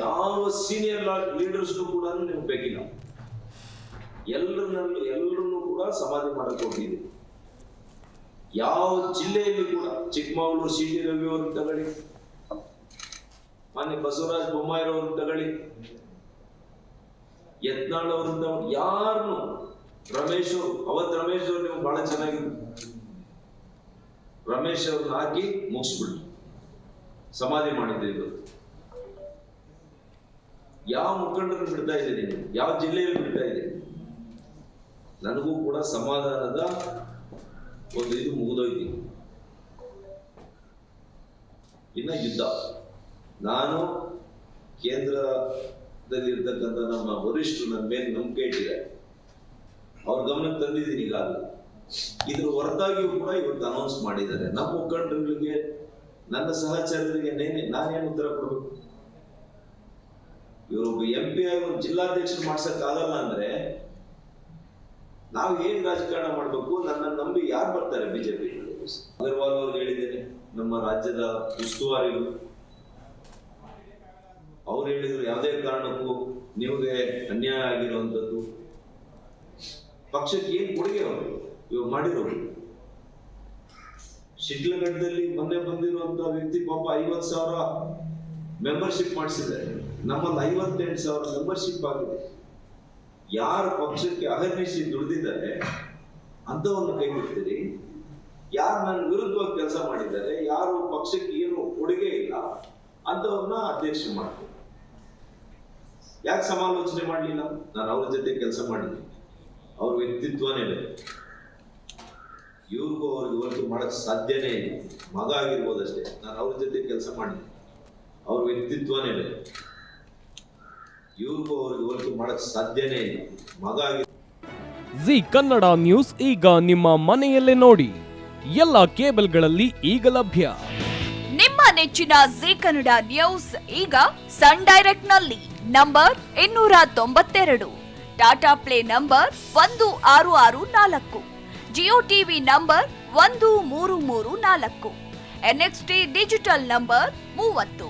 ಯಾವ senior leaders ಕೂಡ ನಿಮ್ಗೆ ಬೇಕಿಲ್ಲ. ಎಲ್ಲರನ್ನೂ ಎಲ್ಲರನ್ನೂ ಕೂಡ ಸಮಾಧಿ ಮಾಡಕ್ಕೆ ಹೋಗಿದೆ ಯಾವ ಜಿಲ್ಲೆಯಲ್ಲಿ ಕೂಡ, ಚಿಕ್ಕಮಗಳೂರು ಸಿ ಟಿ ರವಿ ಅವ್ರನ್ನ ತಗೊಳ್ಳಿ, ಮಾನ್ಯ ಬಸವರಾಜ ಬೊಮ್ಮಾಯಿರವ್ರನ್ನ ತಗೊಳ್ಳಿ, ಯತ್ನಾಳ್ ಅವ್ರನ್ನ ಯಾರನ್ನು ರಮೇಶ್ ಅವರು, ಅವತ್ ರಮೇಶ್ ಅವ್ರು ನೀವು ಬಹಳ ಚೆನ್ನಾಗಿ ರಮೇಶ್ ಅವ್ರನ್ನ ಹಾಕಿ ಮುಗಿಸ್ಬಿಟ್ಟು ಸಮಾಧಿ ಮಾಡಿದ್ದೆ ಇವತ್ತು. ಯಾವ ಮುಖಂಡರನ್ನು ಬಿಡ್ತಾ ಇದ್ದೀನಿ ನೀವು? ಯಾವ ಜಿಲ್ಲೆಯಲ್ಲಿ ಬಿಡ್ತಾ ಇದ್ದೀನಿ? ನನಗೂ ಕೂಡ ಸಮಾಧಾನದ ಒಂದು ಇದು ಮುಗಿದೋಯ್ತು. ಇನ್ನ ಯುದ್ಧ. ನಾನು ಕೇಂದ್ರದಲ್ಲಿರ್ತಕ್ಕಂಥ ನಮ್ಮ ವರಿಷ್ಠರು ನನ್ನ ಮೇಲೆ ನಂಬಿಕೆ ಇಟ್ಟಿದ್ದಾರೆ. ಅವ್ರ ಗಮನಕ್ಕೆ ತಂದಿದ್ದೀನಿ ಈಗಾಗಲೇ. ಇದ್ರ ಹೊರತಾಗಿಯೂ ಕೂಡ ಇವತ್ತು ಅನೌನ್ಸ್ ಮಾಡಿದ್ದಾರೆ. ನಮ್ಮ ಮುಖಂಡರುಗಳಿಗೆ, ನನ್ನ ಸಹಚರರಿಗೆ ನೇನೆ ನಾನೇನು ಉತ್ತರ ಕೊಡಬೇಕು? ಇವರೊಬ್ಬ ಎಂ ಪಿ ಆಗಿ ಒಂದು ಜಿಲ್ಲಾಧ್ಯಕ್ಷರು ಮಾಡ್ಸಕ್ ಆಗಲ್ಲ ಅಂದ್ರೆ ನಾವು ಏನ್ ರಾಜಕಾರಣ ಮಾಡ್ಬೇಕು ನನ್ನ ನಂಬಿ ಯಾರು ಬರ್ತಾರೆ ಬಿಜೆಪಿ ಅಗರ್ವಾಲ್ ಅವ್ರಿಗೆ ಹೇಳಿದ್ದೇನೆ, ನಮ್ಮ ರಾಜ್ಯದ ಉಸ್ತುವಾರಿಗಳು. ಅವ್ರು ಹೇಳಿದ್ರು ಯಾವುದೇ ಕಾರಣಕ್ಕೂ ನಿಮಗೆ ಅನ್ಯಾಯ ಆಗಿರುವಂಥದ್ದು. ಪಕ್ಷಕ್ಕೆ ಏನ್ ಕೊಡುಗೆ ಅವರು? ಇವಾಗ ಮಾಡಿರೋರು. ಶಿಡ್ಲಘಟ್ಟದಲ್ಲಿ ಮೊನ್ನೆ ಬಂದಿರುವಂತ ವ್ಯಕ್ತಿ ಪಾಪ ಐವತ್ ಸಾವಿರ ಮೆಂಬರ್ಶಿಪ್ ಮಾಡಿಸಿದ್ದಾರೆ. ನಮ್ಮಲ್ಲಿ ಐವತ್ತೆಂಟು ಸಾವಿರ ಮೆಂಬರ್ಶಿಪ್ ಆಗಿದೆ. ಯಾರು ಪಕ್ಷಕ್ಕೆ ಅಹರ್ನಿಸಿ ದುಡಿದಿದ್ದಾರೆ, ಅಂಥವನ್ನು ಕೈ ಬಿಡ್ತೀರಿ ಯಾರು ನನ್ನ ವಿರುದ್ಧವಾಗಿ ಕೆಲಸ ಮಾಡಿದ್ದಾರೆ, ಯಾರು ಪಕ್ಷಕ್ಕೆ ಏನು ಕೊಡುಗೆ ಇಲ್ಲ ಅಂಥವ್ರನ್ನ ಅಧ್ಯಕ್ಷ ಮಾಡ್ತೀನಿ ಯಾಕೆ ಸಮಾಲೋಚನೆ ಮಾಡಲಿಲ್ಲ? ನಾನು ಅವ್ರ ಜೊತೆ ಕೆಲಸ ಮಾಡಿದ್ದೀನಿ ಅವ್ರ ವ್ಯಕ್ತಿತ್ವನೇ ಬೇರೆ. ಇವ್ರಿಗೂ ಅವ್ರಿಗೆ ಇವತ್ತು ಮಾಡಕ್ ಸಾಧ್ಯನೇ ಇಲ್ಲ. ಮಗ ಆಗಿರ್ಬೋದಷ್ಟೇ ನಾನು ಅವ್ರ ಜೊತೆ ಕೆಲಸ ಮಾಡಿದ್ದೀನಿ ಅವ್ರ ವ್ಯಕ್ತಿತ್ವನೇ ಬೇರೆ ಇವ್ರಿಗೂ ಅವ್ರಿಗೆ ಇವತ್ತು ಮಾಡಕ್ ಸಾಧ್ಯನೇ ಇಲ್ಲ. ಮಗ ಆಗಿ ಜಿ ಕನ್ನಡ ನ್ಯೂಸ್ ಈಗ ನಿಮ್ಮ ಮನೆಯಲ್ಲೇ ನೋಡಿ. ಎಲ್ಲ ಕೇಬಲ್ಗಳಲ್ಲಿ ಈಗ ಲಭ್ಯ. ನಿಮ್ಮ ನೆಚ್ಚಿನ ಜಿ ಕನ್ನಡ ನ್ಯೂಸ್ ಈಗ ಸನ್ ಡೈರೆಕ್ಟ್ನಲ್ಲಿ ನಂಬರ್ ಇನ್ನೂರ ತೊಂಬತ್ತೆರಡು. ಟಾಟಾ ಪ್ಲೇ ನಂಬರ್ ಒಂದು ಆರು ಆರು ನಾಲ್ಕು. ಜಿಯೋ ಟಿವಿ ನಂಬರ್ ಒಂದು ಮೂರು ಮೂರು ನಾಲ್ಕು. ಎನ್ಎಕ್ಸ್ಟಿ ಡಿಜಿಟಲ್ ನಂಬರ್ ಮೂವತ್ತು.